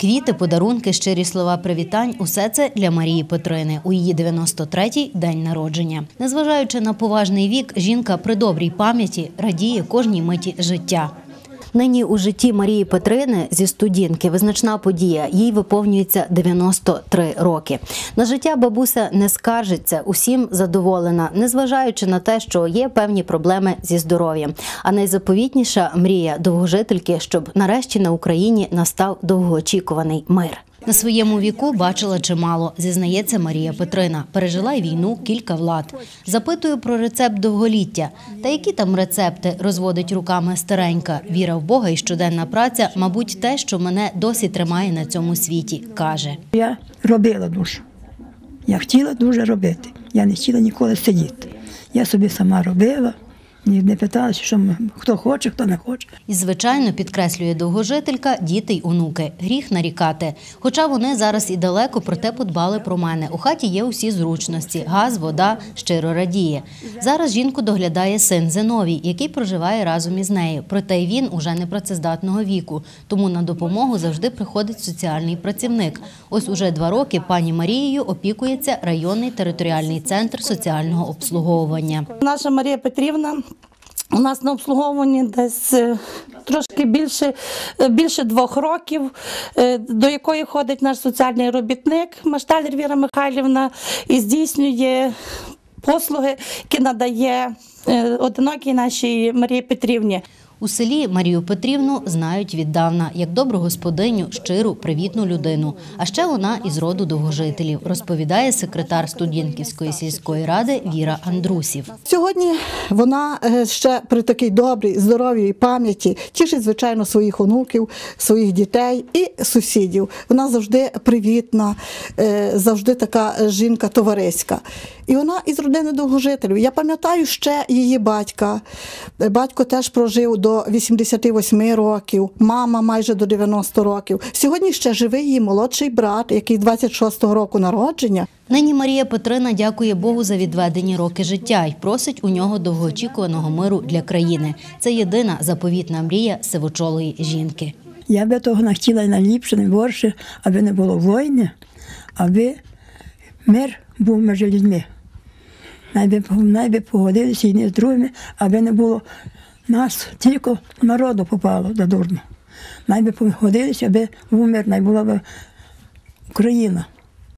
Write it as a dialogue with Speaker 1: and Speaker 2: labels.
Speaker 1: Квіти, подарунки, щирі слова привітань усе це для Марії Петрини у її 93-й день народження. Незважаючи на поважний вік, жінка при добрій пам'яті радіє кожній миті життя. Нині у житті Марії Петрини зі студінки визначна подія. Їй виповнюється 93 роки. На життя бабуся не скаржиться, усім задоволена, незважаючи на те, що є певні проблеми зі здоров'ям. А найзаповітніша мрія довгожительки, щоб нарешті на Україні настав довгоочікуваний мир. На своєму віку бачила чимало, зізнається Марія Петрина. Пережила й війну, кілька влад. Запитую про рецепт довголіття. Та які там рецепти розводить руками старенька. Віра в Бога і щоденна праця, мабуть, те, що мене досі тримає на цьому світі, каже.
Speaker 2: Я робила дуже. Я хотіла дуже робити. Я не хотіла ніколи сидіти. Я собі сама робила, ні не питалася, що м- хто хоче, хто не хоче.
Speaker 1: І, звичайно, підкреслює довгожителька, діти й онуки. Гріх нарікати. Хоча вони зараз і далеко, проте подбали про мене. У хаті є усі зручності: газ, вода, щиро радіє. Зараз жінку доглядає син Зиновій, який проживає разом із нею. Проте й він уже непрацездатного віку. Тому на допомогу завжди приходить соціальний працівник. Ось уже два роки пані Марією опікується районний територіальний центр соціального обслуговування.
Speaker 3: Наша Марія Петрівна у нас на обслуговуванні десь е, трошки більше, е, більше двох років, е, до якої ходить наш соціальний робітник Машталір Віра Михайлівна і здійснює послуги, які надає одинокій нашій Марії Петрівні.
Speaker 1: У селі Марію Петрівну знають віддавна як добру господиню, щиру, привітну людину. А ще вона із роду довгожителів, розповідає секретар студінківської сільської ради Віра Андрусів.
Speaker 4: Сьогодні вона е, ще при такій добрій, здоровій пам'яті тішить, звичайно, своїх онуків, своїх дітей і сусідів. Вона завжди привітна, е, завжди така жінка товариська. І вона із родини довгожителів. Я пам'ятаю ще її батька. Е, Батько теж прожив до 88 років, мама майже до 90 років. Сьогодні ще живий її молодший брат, який 26-го року народження.
Speaker 1: Нині Марія Петрина дякує Богу за відведені роки життя і просить у нього довгоочікуваного миру для країни. Це єдина заповітна мрія сивочолої жінки.
Speaker 2: Я би того не хотіла і найліпше, найгорше, аби не було війни, аби мир був між людьми. Найби, найби погодилися одні з другими, аби не було нас, тільки народу попало до дурно. Найби погодилися, аби вмер, мир, най була б Україна.